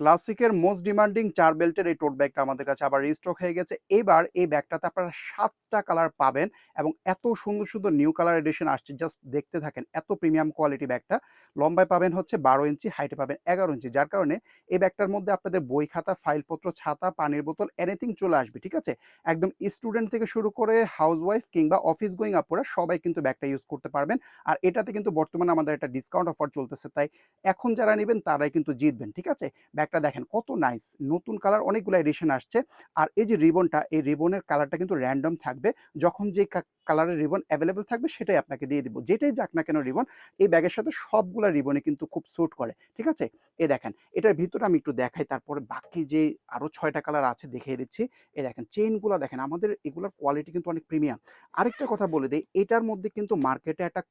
ক্লাসিকের most demanding চার বেল্টের এই টোট ব্যাগটা আমাদের কাছে আবার রিস্টক হয়ে গেছে। এবার এই ব্যাগটাতে আপনারা সাতটা কালার পাবেন এবং এত সুন্দর, সুন্দর নিউ কালার এডিশন আসছে জাস্ট দেখতে থাকেন। এত প্রিমিয়াম কোয়ালিটি ব্যাগটা। লম্বায় পাবেন হচ্ছে ১২ ইঞ্চি, হাইটে পাবেন ১১ ইঞ্চি। যার কারণে এই ব্যাগটার মধ্যে আপনাদের বই খাতা, ফাইলপত্র, ছাতা, পানির বোতল এনিথিং চলে আসবে। ঠিক আছে? একদম স্টুডেন্ট থেকে শুরু করে হাউস ওয়াইফ কিংবা অফিস গোয়িং আপুরা সবাই কিন্তু ব্যাগটা ইউজ করতে পারবেন। আর এটাতে কিন্তু বর্তমানে আমাদের একটা ডিসকাউন্ট অফার চলতেছে। তাই এখন যারা নিবেন তারাই কিন্তু জিতবেন। ঠিক আছে? ব্যাগটা দেখেন কত নাইস। নতুন কালার অনেকগুলা এডিশন আসছে। আর এই যে রিবনটা, এই রিবনের কালারটা কিন্তু র‍্যান্ডম থাকবে। যখন যে কালারের রিবন অ্যাভেলেবেল থাকবে সেটাই আপনাকে দিয়ে দিব। যেটাই যাক না কেন রিবন, এই ব্যাগের সাথে সবগুলা রিবনে কিন্তু খুব স্যুট করে। ঠিক আছে? এ দেখেন, এটার ভিতরে আমি একটু দেখাই তারপরে বাকি যে আরও ছয়টা কালার আছে দেখিয়ে দিচ্ছি। এ দেখেন চেইনগুলা দেখেন আমাদের এগুলার কোয়ালিটি কিন্তু অনেক প্রিমিয়াম। আরেকটা কথা বলে দেই, এটার মধ্যে কিন্তু মার্কেটে একটা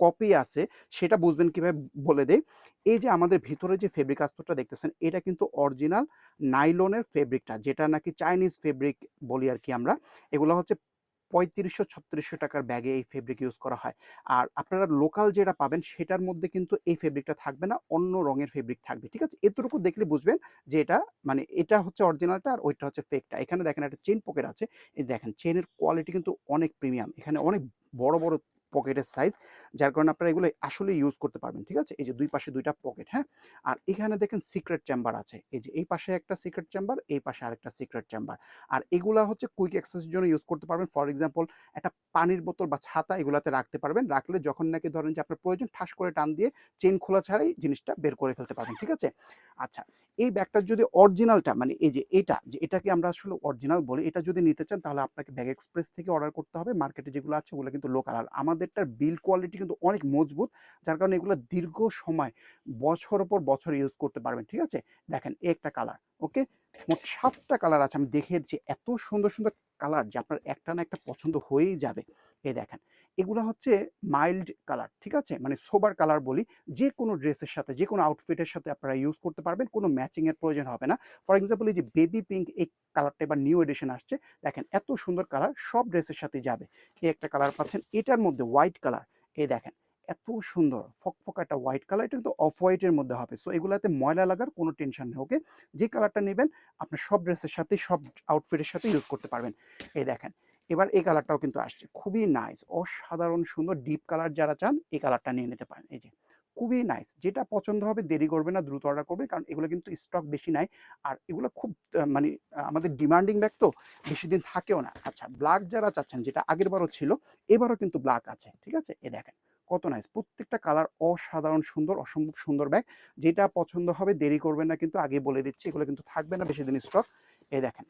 কপি আছে সেটা বুঝবেন কীভাবে বলে দেয় এই যে আমাদের ভিতরে যে ফেব্রিক আস্তরটা দেখতেছেন এটা কিন্তু অরিজিনাল নাইলনের ফেব্রিকটা যেটা নাকি চাইনিজ ফেব্রিক বলি আর কি আমরা। এগুলো হচ্ছে ৩৫০০-৩৬০০ টাকার ব্যাগে এই ফেব্রিক ইউজ করা হয়। আর আপনারা লোকাল যেটা পাবেন সেটার মধ্যে কিন্তু এই ফেব্রিকটা থাকবে না, অন্য রঙের ফেব্রিক থাকবে। ঠিক আছে? এতটুকু দেখলে বুঝবেন যে এটা মানে এটা হচ্ছে অরিজিনালটা আর ওইটা হচ্ছে ফেকটা। এখানে দেখেন একটা চেইন পকেট আছে। এই দেখেন চেইনের কোয়ালিটি কিন্তু অনেক প্রিমিয়াম। এখানে অনেক বড়, বড় পকেটের সাইজ। যার কারণে আপনারা এগুলো আসলেই ইউজ করতে পারবেন। ঠিক আছে? এই যে দুই পাশে দুইটা পকেট, হ্যাঁ? আর এখানে দেখেন সিক্রেট চেম্বার আছে। এই যে এই পাশে একটা সিক্রেট চেম্বার, এই পাশে আরেকটা সিক্রেট চেম্বার। আর এগুলা হচ্ছে কুইক অ্যাক্সেসের জন্য ইউজ করতে পারবেন। ফর এক্সাম্পল একটা পানির বোতল বা ছাতা এগুলাতে রাখতে পারবেন। রাখলে যখন নাকি ধরেন যে আপনার প্রয়োজন ঠাস করে টান দিয়ে চেন খোলা ছাড়াই জিনিসটা বের করে ফেলতে পারবেন। ঠিক আছে? আচ্ছা, এই ব্যাগটার যদি অরিজিনালটা মানে এই যে এটা, যে এটাকে আমরা আসলে অরিজিনাল বলি। এটা যদি নিতে চান তাহলে আপনাকে ব্যাগ এক্সপ্রেস থেকে অর্ডার করতে হবে। মার্কেটে যেগুলো আছে ওগুলো কিন্তু লোকাল। আর আমাদেরটার বিল্ড কোয়ালিটি কিন্তু অনেক মজবুত। যার কারণে এগুলো দীর্ঘ সময়, বছর পর বছর ইউজ করতে পারবেন। ঠিক আছে? দেখেন, একটা কালার। ওকে? মোট ৭ টা কালার আছে। আমি দেখিয়ে দিচ্ছি। এত সুন্দর, সুন্দর কালার যে আপনার একটা না একটা পছন্দ হয়েই যাবে। এই দেখেন। এগুলো হচ্ছে মাইল্ড কালার। ঠিক আছে? মানে সোবার কালার বলি। যে কোনো ড্রেসের সাথে, যে কোনো আউটফিটের সাথে আপনারা ইউজ করতে পারবেন। কোনো ম্যাচিংয়ের প্রয়োজন হবে না। ফর এক্সাম্পল এই যে বেবি পিঙ্ক এই কালারটা এবার নিউ এডিশন আসছে। দেখেন এত সুন্দর কালার সব ড্রেসের সাথে যাবে। এই একটা কালার পাচ্ছেন। এটার মধ্যে হোয়াইট কালার। এই দেখেন। এত সুন্দর ফকফকা একটা হোয়াইট কালার। এটা কিন্তু অফ হোয়াইটের মধ্যে হবে। সো এগুলাতে ময়লা লাগার কোনো টেনশন নেই। ওকে? যে কালারটা নেবেন আপনার সব ড্রেসের সাথে সব আউটফিটের সাথে ইউজ করতে পারবেন। এই দেখেন। এবার এই কালারটাও কিন্তু আসছে। খুবই নাইস। অসাধারণ সুন্দর ডিপ কালার যারা চান এই কালারটা নিয়ে নিতে পারেন। এই যে। খুবই নাইস। যেটা পছন্দ হবে দেরি করবে না, দ্রুত অর্ডার করবেন। কারণ এগুলো কিন্তু স্টক বেশি নাই। আর এগুলো খুব মানে আমাদের ডিমান্ডিং ব্যাগ তো বেশি দিন থাকেও না। আচ্ছা, ব্ল্যাক যারা চাচ্ছেন যেটা আগেরবারও ছিল, এবারও কিন্তু ব্ল্যাক আছে। ঠিক আছে? এ দেখেন। কত নাইস। প্রত্যেকটা কালার অসাধারণ সুন্দর, অসম্ভব সুন্দর ব্যাগ। যেটা পছন্দ হবে দেরি করবেন না কিন্তু আগে বলে দিচ্ছি। এগুলো কিন্তু থাকবে না বেশি দিন স্টক। এই দেখেন।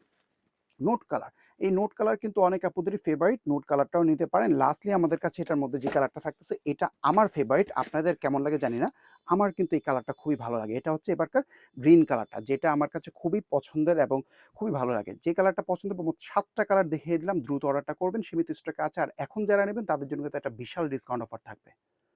Note colour. এই নোট কালার কিন্তু অনেক আপুদেরই ফেভারিট। নোট কালারটাও নিতে পারেন। লাস্টলি আমাদের কাছে এটার মধ্যে যে কালারটা থাকতেছে, এটা আমার ফেভারিট। আপনাদের কেমন লাগে জানি না। আমার কিন্তু এই কালারটা খুবই ভালো লাগে। এটা হচ্ছে এবারকার গ্রিন কালারটা। যেটা আমার কাছে খুবই পছন্দের এবং খুবই ভালো লাগে। যে কালারটা পছন্দ, মোট ৭ টা কালার দেখিয়ে দিলাম। দ্রুত অর্ডারটা করবেন। সীমিত স্টকে আছে। আর এখন যারা নেবেন, তাদের জন্য কিন্তু একটা বিশাল ডিসকাউন্ট অফার থাকবে।